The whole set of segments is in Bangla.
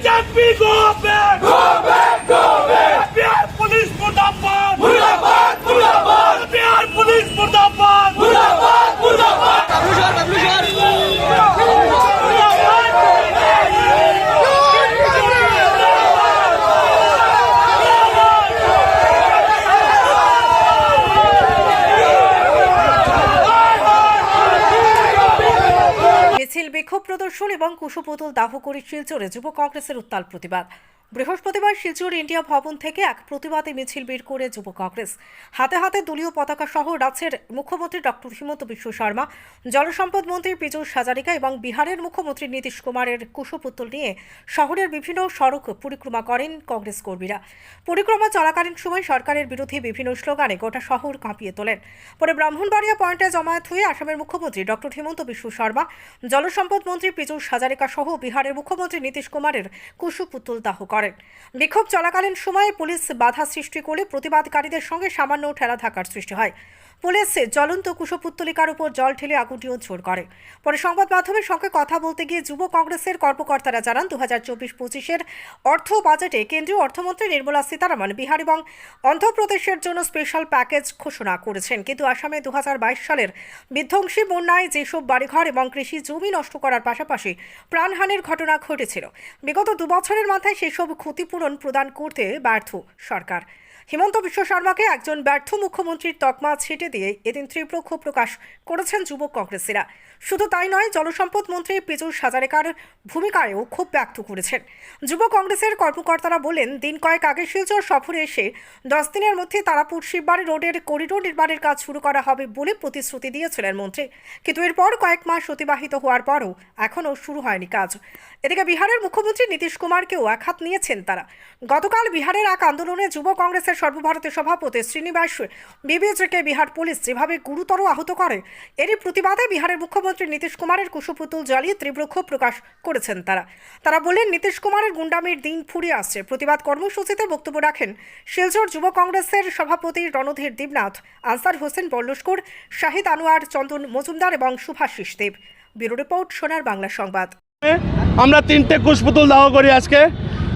বিজেপি গো প্রদর্শন এবং কুশপুতুল দাহ করে শিলচরে যুব কংগ্রেসের উত্তাল প্রতিবাদ। বৃহস্পতিবার শিলচর ইন্ডিয়া ভবন থেকে এক প্রতিবাদী মিছিল বের করে যুব কংগ্রেস। হাতে হাতে দলীয় পতাকা সহ রাজ্যের মুখ্যমন্ত্রী ডক্টর হিমন্ত বিশ্ব শর্মা, জলসম্পদ মন্ত্রী পীযূষ হাজারিকা এবং বিহারের মুখ্যমন্ত্রী নীতিশ কুমারের কুশপুতুল নিয়ে শহরের বিভিন্ন সড়ক পরিক্রমা করেন কংগ্রেস কর্মীরা। পরিক্রমা চলাকালীন সময় সরকারের বিরুদ্ধে বিভিন্ন স্লোগানে গোটা শহর কাঁপিয়ে তোলেন। পরে ব্রাহ্মণবাড়িয়া পয়েন্টে জমায়েত হয়ে আসামের মুখ্যমন্ত্রী ডক্টর হিমন্ত বিশ্ব শর্মা, জলসম্পদ মন্ত্রী পীযূষ হাজারিকা সহ বিহারের মুখ্যমন্ত্রী নীতিশ কুমারের কুশপুতুল দাহ করেন। বিক্ষোভ চলাকালীন সময়ে পুলিশ বাধা সৃষ্টি করে প্রতিবাদকারীদের সঙ্গে সামান্য ঠেলা থাকার সৃষ্টি হয়। পুলিশ জ্বলন্ত কুশপুত্তলিকার উপর জল ঢেলে আগুন নিয়ন্ত্রণ করে। পরে সংবাদ মাধ্যমের সঙ্গে কথা বলতে গিয়ে যুব কংগ্রেসের কর্মকর্তারা জানান দু হাজার চব্বিশ পঁচিশের অর্থ বাজেটে কেন্দ্রীয় অর্থমন্ত্রী নির্মলা সীতারামন বিহার এবং অন্ধ্রপ্রদেশের জন্য স্পেশাল প্যাকেজ ঘোষণা করেছেন। কিন্তু আসামে দু হাজার বাইশ সালের বিধ্বংসী বন্যায় যেসব বাড়িঘর এবং কৃষি জমি নষ্ট করার পাশাপাশি প্রাণহানির ঘটনা ঘটেছিল। বিগত দুবছরের মাথায় সেসব ক্ষতিপূরণ প্রদান করতে ব্যর্থ সরকার। হিমন্ত বিশ্ব শর্মাকে একজন ব্যর্থ মুখ্যমন্ত্রীর তকমা ছেটে দিয়ে এদিন তীব্র ক্ষোভ প্রকাশ করেছেন যুব কংগ্রেসীরা। শুধু তাই নয়, জলসম্পদ মন্ত্রী পীযূষ হাজারেকার ভূমিকায়ও ক্ষোভ ব্যক্ত করেছেন। যুব কংগ্রেসের কর্মকর্তারা বলেন, দিন কয়েক আগে শিলচর সফরে এসে দশ দিনের মধ্যে তারাপুর শিববাড়ি রোডের করিডোর নির্মাণের কাজ শুরু করা হবে বলে প্রতিশ্রুতি দিয়েছিলেন মন্ত্রী। কিন্তু এরপর কয়েক মাস অতিবাহিত হওয়ার পরও এখনও শুরু হয়নি কাজ। এদিকে বিহারের মুখ্যমন্ত্রী নীতিশ কুমারকেও একহাত নিয়েছেন তারা। গতকাল বিহারের এক আন্দোলনে যুব কংগ্রেসের সর্বভারতীয় সভাপতি শ্রীনিবাস বিবেচকে বিহার পুলিশ যেভাবে গুরুতর আহত করে, এরই প্রতিবাদে বিহারের মুখ্যমন্ত্রী নীতিশ কুমারের কুশপুতুল জ্বালিয়ে তীব্র ক্ষোভ প্রকাশ করেছেন তারা। তারা বললেন নীতিশ কুমারের গুন্ডামির দিন ফুরিয়ে আসছে। প্রতিবাদ কর্মসূচিতে বক্তব্য রাখেন শিলচর যুব কংগ্রেসের সভাপতি রণধীর দেবনাথ আনসার হোসেন বল্লস্কর শাহিদ আনোয়ার, চন্দন মজুমদার এবং সুভাষিস দেব। ব্যুরো রিপোর্ট, সোনার বাংলা সংবাদ। আমরা তিনটে কুশপুতুল দাহ করি আজকে।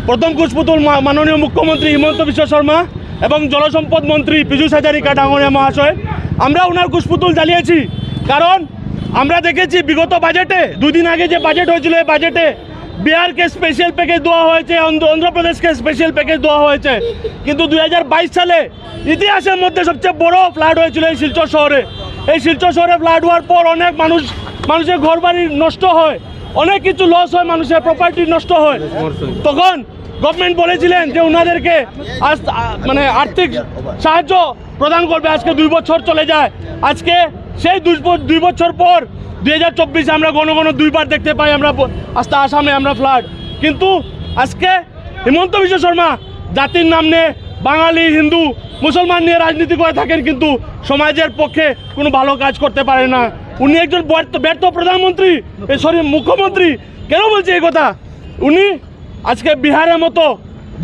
প্রথম কুশপুতুল মাননীয় মুখ্যমন্ত্রী হিমন্ত বিশ্ব শর্মা এবং জলসম্পদ মন্ত্রী পীযুষ হাজারিকা ডাঙরিয়া মহাশয়, আমরা ওনার কুশপুতুল জ্বালিয়েছি। কারণ আমরা দেখেছি বিগত বাজেটে, দুদিন আগে যে বাজেট হয়েছিল এই বাজেটে বিহারকে স্পেশাল প্যাকেজ দেওয়া হয়েছে অন্ধ্রপ্রদেশকে স্পেশাল প্যাকেজ দেওয়া হয়েছে। কিন্তু দুই হাজার বাইশ সালে ইতিহাসের মধ্যে সবচেয়ে বড় ফ্লাড হয়েছিল এই শিলচর শহরে। এই শিলচর শহরে ফ্লাড হওয়ার পর অনেক মানুষ মানুষের ঘরবাড়ি নষ্ট হয়, অনেক কিছু লস হয়, মানুষের প্রপার্টি নষ্ট হয়। তখন গভর্নমেন্ট বলেছিলেন যে ওনাদেরকে আজ মানে আর্থিক সাহায্য প্রদান করবে। আজকে দুই বছর চলে যায়। আজকে সেই দুই বছর পর দুই হাজার চব্বিশে আমরা ঘন ঘন দুইবার দেখতে পাই আমরা আস্তে আসামে আমরা ফ্লাড কিন্তু আজকে হিমন্ত বিশ্ব শর্মা জাতির নাম নিয়ে বাঙালি, হিন্দু, মুসলমান নিয়ে রাজনীতি করে থাকেন কিন্তু সমাজের পক্ষে কোনো ভালো কাজ করতে পারে না। উনি একজন ব্যর্থ ব্যর্থ প্রধানমন্ত্রী সরি, মুখ্যমন্ত্রী। কেন বলছে এই কথা? উনি আজকে বিহারের মতো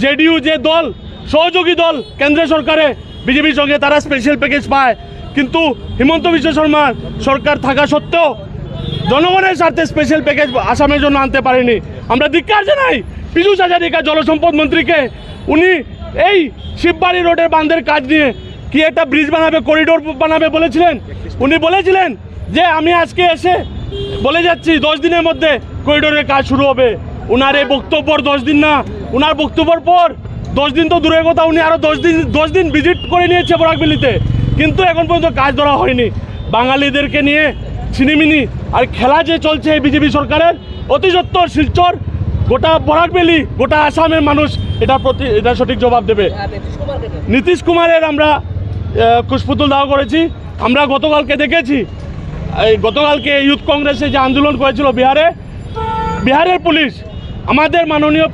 জেডিইউ যে দল, সহযোগী দল কেন্দ্র সরকারে, বিজেপির সঙ্গে তারা স্পেশাল প্যাকেজ পায়। কিন্তু হিমন্ত বিশ্ব শর্মার সরকার থাকা সত্ত্বেও জনগণের স্বার্থে স্পেশাল প্যাকেজ আসামের জন্য আনতে পারেনি। আমরা ধিক্কার জানাই পীযুষ হাজারিকা, জলসম্পদ মন্ত্রীকে। উনি এই শিববাড়ি রোডের বাঁধের কাজ নিয়ে কি একটা ব্রিজ বানাবে করিডোর বানাবে বলেছিলেন? উনি বলেছিলেন যে, আমি আজকে এসে বলে যাচ্ছি, দশ দিনের মধ্যে করিডোরের কাজ শুরু হবে। উনার এই বক্তব্যর দশ দিন না, উনার বক্তব্যর পর দশ দিন তো দূরের কথা, উনি আরও দশ দিন দশ দিন ভিজিট করে নিয়েছে বরাকবেলিতে। কিন্তু এখন পর্যন্ত কাজ ধরা হয়নি। বাঙালিদেরকে নিয়ে ছিনিমিনি আর খেলা যে চলছে এই বিজেপি সরকারের অতি সত্তর শিলচর, গোটা বরাকবেলি, গোটা আসামের মানুষ এটা প্রতি, এটা সঠিক জবাব দেবে। নীতিশ কুমারের আমরা কুশপুতুল দাহ করেছি। আমরা গতকালকে দেখেছি, এই গতকালকে ইউথ কংগ্রেসে যে আন্দোলন করেছিল বিহারে, বিহারের পুলিশ আমাদের মাননীয়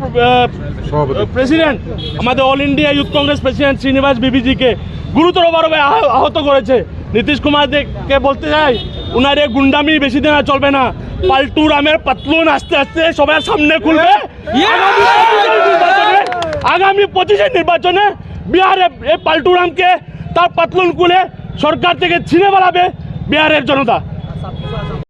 প্রেসিডেন্ট আমাদের all India youth Congress president Srinivas বিবিজিকে গুরুতরভাবে আহ- আহত করেছে। নীতিশ কুমার কুমারকে বলতে চাই উনার এই গুন্ডামি বেশি দিন আর চলবে না। পাল্টু রামের পাতলুন আস্তে আস্তে সবার সামনে খুলবে। আগামী আগামী পঁচিশের নির্বাচনে বিহারে এই পাল্টু রামকে তার পাতলুন খুলে সরকার থেকে ছিঁড়ে বেড়াবে বিহারের জনতা।